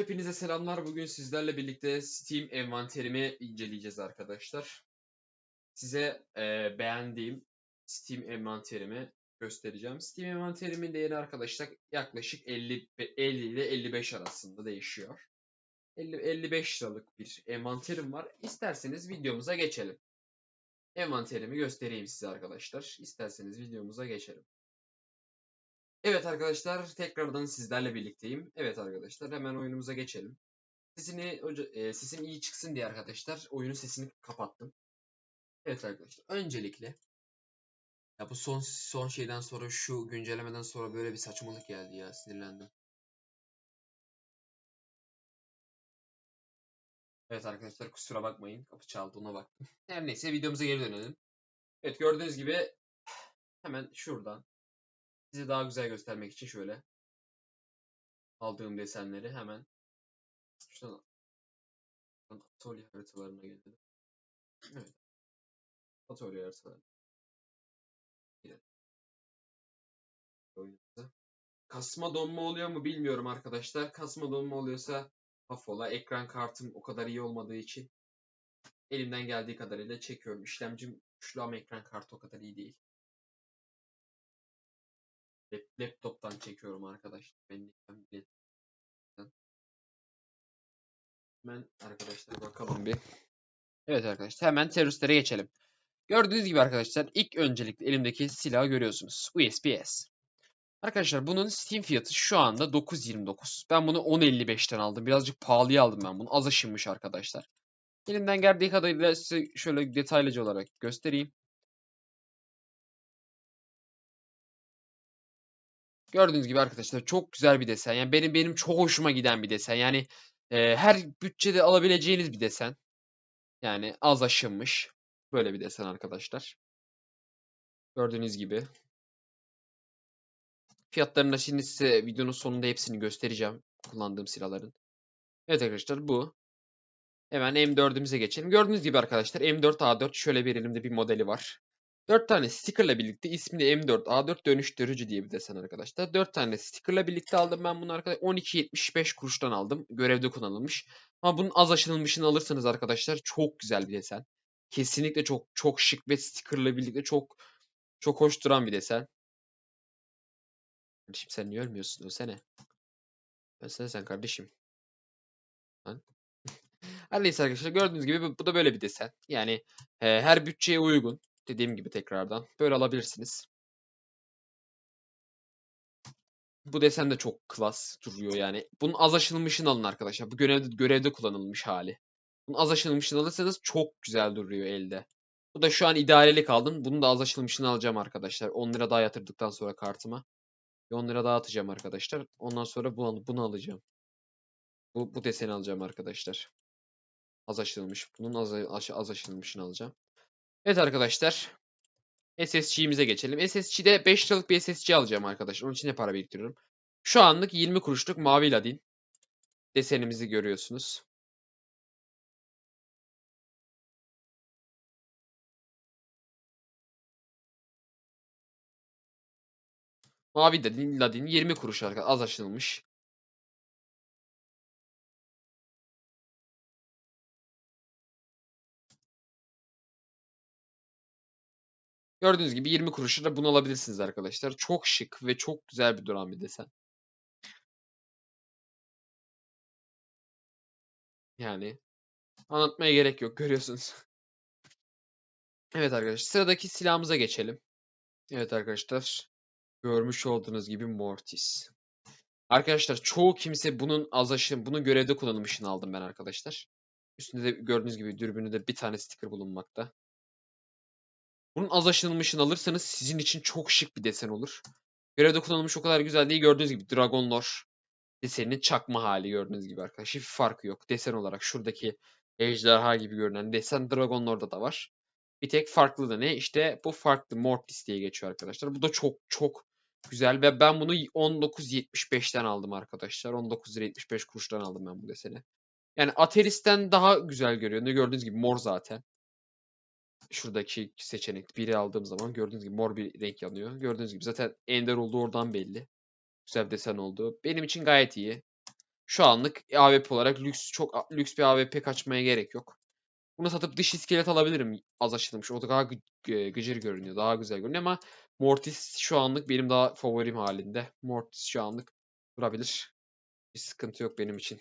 Hepinize selamlar. Bugün sizlerle birlikte Steam envanterimi inceleyeceğiz arkadaşlar. Size e, beğendiğim Steam envanterimi göstereceğim. Steam envanterimin değeri arkadaşlar yaklaşık 50, 50 ile 55 arasında değişiyor. 50, 55 liralık bir envanterim var. İsterseniz videomuza geçelim. Envanterimi göstereyim size arkadaşlar. İsterseniz videomuza geçelim. Evet arkadaşlar tekrardan sizlerle birlikteyim. Evet arkadaşlar hemen oyunumuza geçelim. Sesini, e, sesim iyi çıksın diye arkadaşlar oyunun sesini kapattım. Evet arkadaşlar öncelikle ya bu son son şeyden sonra şu güncellemeden sonra böyle bir saçmalık geldi ya sinirlendim. Evet arkadaşlar kusura bakmayın kapı çaldı ona baktım. Her neyse videomuza geri dönelim. Evet gördüğünüz gibi hemen şuradan size daha güzel göstermek için şöyle aldığım desenleri hemen şuradan atölye haritalarına gelelim. Evet. Atölye haritaları. Oyunumuza. Kasma donma oluyor mu bilmiyorum arkadaşlar. Kasma donma oluyorsa affola. Ekran kartım o kadar iyi olmadığı için elimden geldiği kadarıyla çekiyorum. İşlemcim ama ekran kartı o kadar iyi değil. Lap- Laptop'tan çekiyorum arkadaşlar. Ben ben- Hemen arkadaşlar bakalım bir. Evet arkadaşlar hemen teröristlere geçelim. Gördüğünüz gibi arkadaşlar ilk öncelikle elimdeki silahı görüyorsunuz. USPS. Arkadaşlar bunun Steam fiyatı şu anda 9.29. Ben bunu 10.55'ten aldım. Birazcık pahalıya aldım ben bunu. Az aşınmış arkadaşlar. Elimden geldiği kadarıyla size şöyle detaylıca olarak göstereyim. Gördüğünüz gibi arkadaşlar çok güzel bir desen. Yani benim benim çok hoşuma giden bir desen. Yani e, her bütçede alabileceğiniz bir desen. Yani az aşınmış. Böyle bir desen arkadaşlar. Gördüğünüz gibi. Fiyatlarını da şimdi size videonun sonunda hepsini göstereceğim. Kullandığım silahların. Evet arkadaşlar bu. Hemen M4'ümüze geçelim. Gördüğünüz gibi arkadaşlar M4A4 şöyle bir elimde bir modeli var. 4 tane stickerla birlikte ismi de M4A4 dönüştürücü diye bir desen arkadaşlar. 4 tane stickerla birlikte aldım ben bunu arkadaşlar. 12.75 kuruştan aldım. Görevde kullanılmış. Ama bunun az aşınılmışını alırsanız arkadaşlar çok güzel bir desen. Kesinlikle çok çok şık ve stickerla birlikte çok çok hoş duran bir desen. Kardeşim sen niye ölmüyorsun? Ölsene. Ölsene sen kardeşim. Lan. Her neyse arkadaşlar gördüğünüz gibi bu, da böyle bir desen. Yani e, her bütçeye uygun. Dediğim gibi tekrardan. Böyle alabilirsiniz. Bu desen de çok klas duruyor yani. Bunun az aşınmışını alın arkadaşlar. Bu görevde, görevde kullanılmış hali. Bunun az aşınmışını alırsanız çok güzel duruyor elde. Bu da şu an idarelik aldım. Bunun da az aşınmışını alacağım arkadaşlar. 10 lira daha yatırdıktan sonra kartıma. Bir 10 lira daha atacağım arkadaşlar. Ondan sonra bunu, bunu alacağım. Bu, bu deseni alacağım arkadaşlar. Az aşınmış. Bunun az, az, az aşınmışını alacağım. Evet arkadaşlar. SSG'mize geçelim. SSG'de 5 liralık bir SSG alacağım arkadaşlar. Onun için de para biriktiriyorum. Şu anlık 20 kuruşluk mavi ladin. Desenimizi görüyorsunuz. Mavi ladin, ladin 20 kuruş arkadaşlar. Az aşınılmış. Gördüğünüz gibi 20 kuruşa da bunu alabilirsiniz arkadaşlar. Çok şık ve çok güzel bir duran bir desen. Yani anlatmaya gerek yok görüyorsunuz. Evet arkadaşlar sıradaki silahımıza geçelim. Evet arkadaşlar görmüş olduğunuz gibi Mortis. Arkadaşlar çoğu kimse bunun az aşın, bunun görevde kullanılmışını aldım ben arkadaşlar. Üstünde de gördüğünüz gibi dürbünü de bir tane sticker bulunmakta. Bunun az aşınılmışını alırsanız sizin için çok şık bir desen olur. Görevde kullanılmış o kadar güzel değil. Gördüğünüz gibi Dragon Lore deseninin çakma hali gördüğünüz gibi arkadaşlar. Hiçbir farkı yok. Desen olarak şuradaki ejderha gibi görünen desen Dragon Lore'da da var. Bir tek farklı da ne? İşte bu farklı Mortis diye geçiyor arkadaşlar. Bu da çok çok güzel ve ben bunu 19.75'ten aldım arkadaşlar. 19 lira 75 kuruştan aldım ben bu deseni. Yani Ateris'ten daha güzel görüyor. Ne gördüğünüz gibi mor zaten. Şuradaki seçenek biri aldığım zaman gördüğünüz gibi mor bir renk yanıyor. Gördüğünüz gibi zaten ender olduğu oradan belli. Güzel bir desen oldu. Benim için gayet iyi. Şu anlık AWP olarak lüks çok lüks bir AWP kaçmaya gerek yok. Bunu satıp dış iskelet alabilirim az aşılmış. O da daha gı- gı- gıcır görünüyor. Daha güzel görünüyor ama Mortis şu anlık benim daha favorim halinde. Mortis şu anlık durabilir. Bir sıkıntı yok benim için.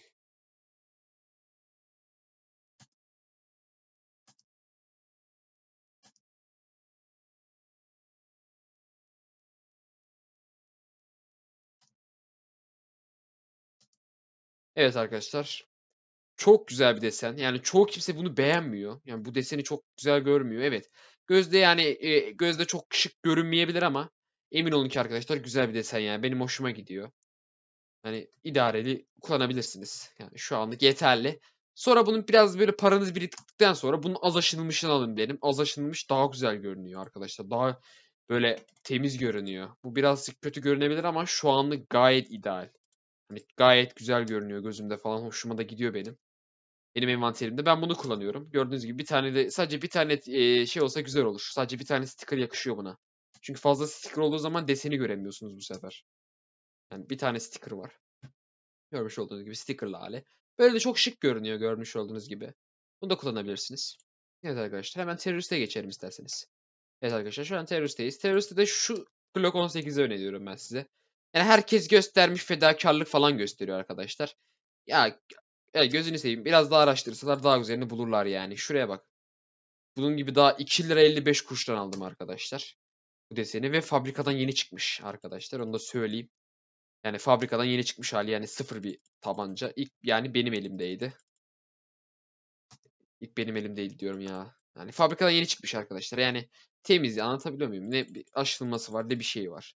Evet arkadaşlar. Çok güzel bir desen. Yani çoğu kimse bunu beğenmiyor. Yani bu deseni çok güzel görmüyor. Evet. Gözde yani e, gözde çok şık görünmeyebilir ama emin olun ki arkadaşlar güzel bir desen yani. Benim hoşuma gidiyor. Hani idareli kullanabilirsiniz. Yani şu anlık yeterli. Sonra bunun biraz böyle paranız biriktikten sonra bunun az aşınılmışını alın derim. Az aşınılmış daha güzel görünüyor arkadaşlar. Daha böyle temiz görünüyor. Bu birazcık kötü görünebilir ama şu anlık gayet ideal. Hani gayet güzel görünüyor gözümde falan. Hoşuma da gidiyor benim. Benim envanterimde. Ben bunu kullanıyorum. Gördüğünüz gibi bir tane de sadece bir tane e, şey olsa güzel olur. Sadece bir tane sticker yakışıyor buna. Çünkü fazla sticker olduğu zaman deseni göremiyorsunuz bu sefer. Yani bir tane sticker var. Görmüş olduğunuz gibi stickerlı hali. Böyle de çok şık görünüyor görmüş olduğunuz gibi. Bunu da kullanabilirsiniz. Evet arkadaşlar hemen teröriste geçelim isterseniz. Evet arkadaşlar şu an teröristteyiz. Teröriste de şu Glock 18'i öneriyorum ben size. Yani herkes göstermiş fedakarlık falan gösteriyor arkadaşlar. Ya, ya gözünü seveyim biraz daha araştırsalar daha güzelini bulurlar yani. Şuraya bak. Bunun gibi daha 2 lira 55 kuruştan aldım arkadaşlar. Bu deseni ve fabrikadan yeni çıkmış arkadaşlar. Onu da söyleyeyim. Yani fabrikadan yeni çıkmış hali yani sıfır bir tabanca. İlk yani benim elimdeydi. İlk benim elimdeydi diyorum ya. Yani fabrikadan yeni çıkmış arkadaşlar. Yani temiz anlatabiliyor muyum? Ne bir aşılması var ne bir şey var.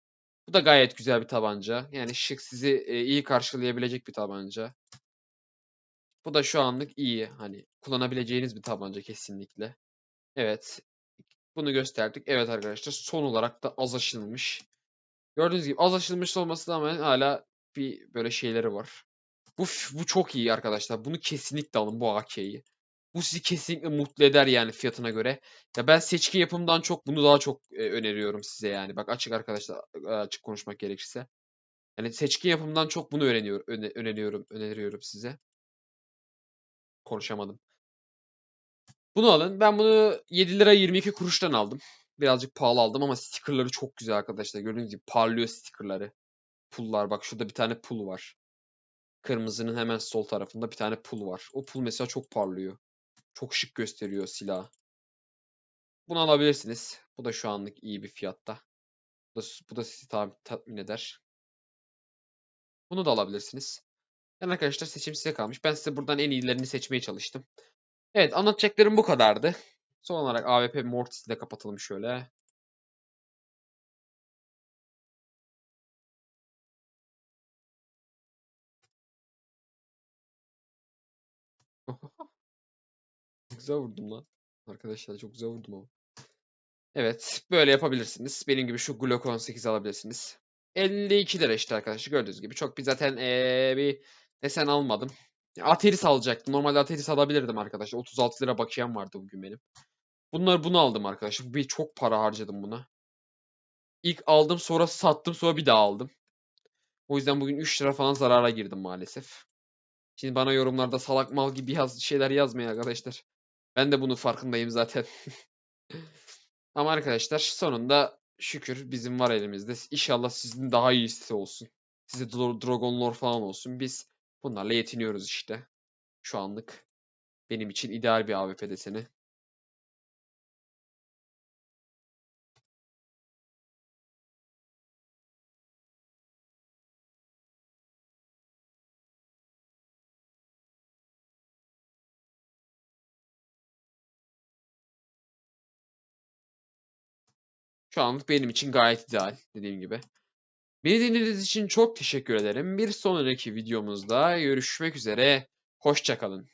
Bu da gayet güzel bir tabanca. Yani şık sizi e, iyi karşılayabilecek bir tabanca. Bu da şu anlık iyi. Hani kullanabileceğiniz bir tabanca kesinlikle. Evet. Bunu gösterdik. Evet arkadaşlar son olarak da az aşınmış. Gördüğünüz gibi az aşılmış olmasına rağmen hala bir böyle şeyleri var. Bu bu çok iyi arkadaşlar. Bunu kesinlikle alın bu AK'yi. Bu sizi kesinlikle mutlu eder yani fiyatına göre. Ya ben seçkin yapımdan çok bunu daha çok e, öneriyorum size yani. Bak açık arkadaşlar açık konuşmak gerekirse. Yani seçkin yapımdan çok bunu öğreniyor, öne- öneriyorum, öneriyorum size. Konuşamadım. Bunu alın. Ben bunu 7 lira 22 kuruştan aldım. Birazcık pahalı aldım ama stickerları çok güzel arkadaşlar. Gördüğünüz gibi parlıyor stickerları. Pullar bak şurada bir tane pul var. Kırmızının hemen sol tarafında bir tane pul var. O pul mesela çok parlıyor. Çok şık gösteriyor silah. Bunu alabilirsiniz. Bu da şu anlık iyi bir fiyatta. Bu da, bu da sizi tatmin eder. Bunu da alabilirsiniz. Yani arkadaşlar seçim size kalmış. Ben size buradan en iyilerini seçmeye çalıştım. Evet anlatacaklarım bu kadardı. Son olarak AWP Mortis'i de kapatalım şöyle. Güzel vurdum lan. Arkadaşlar çok güzel vurdum ama. Evet böyle yapabilirsiniz. Benim gibi şu Glock 18 alabilirsiniz. 52 lira işte arkadaşlar gördüğünüz gibi. Çok bir zaten ee, bir desen almadım. Ateris alacaktım. Normalde Ateris alabilirdim arkadaşlar. 36 lira bakiyem vardı bugün benim. Bunlar bunu aldım arkadaşlar. Bir çok para harcadım buna. İlk aldım sonra sattım sonra bir daha aldım. O yüzden bugün 3 lira falan zarara girdim maalesef. Şimdi bana yorumlarda salak mal gibi yaz, şeyler yazmayın arkadaşlar. Ben de bunun farkındayım zaten. Ama arkadaşlar sonunda şükür bizim var elimizde. İnşallah sizin daha iyisi olsun. Size Dragon Lore falan olsun. Biz bunlarla yetiniyoruz işte. Şu anlık. Benim için ideal bir AWP deseni. Şu anlık benim için gayet ideal dediğim gibi. Beni dinlediğiniz için çok teşekkür ederim. Bir sonraki videomuzda görüşmek üzere. Hoşçakalın.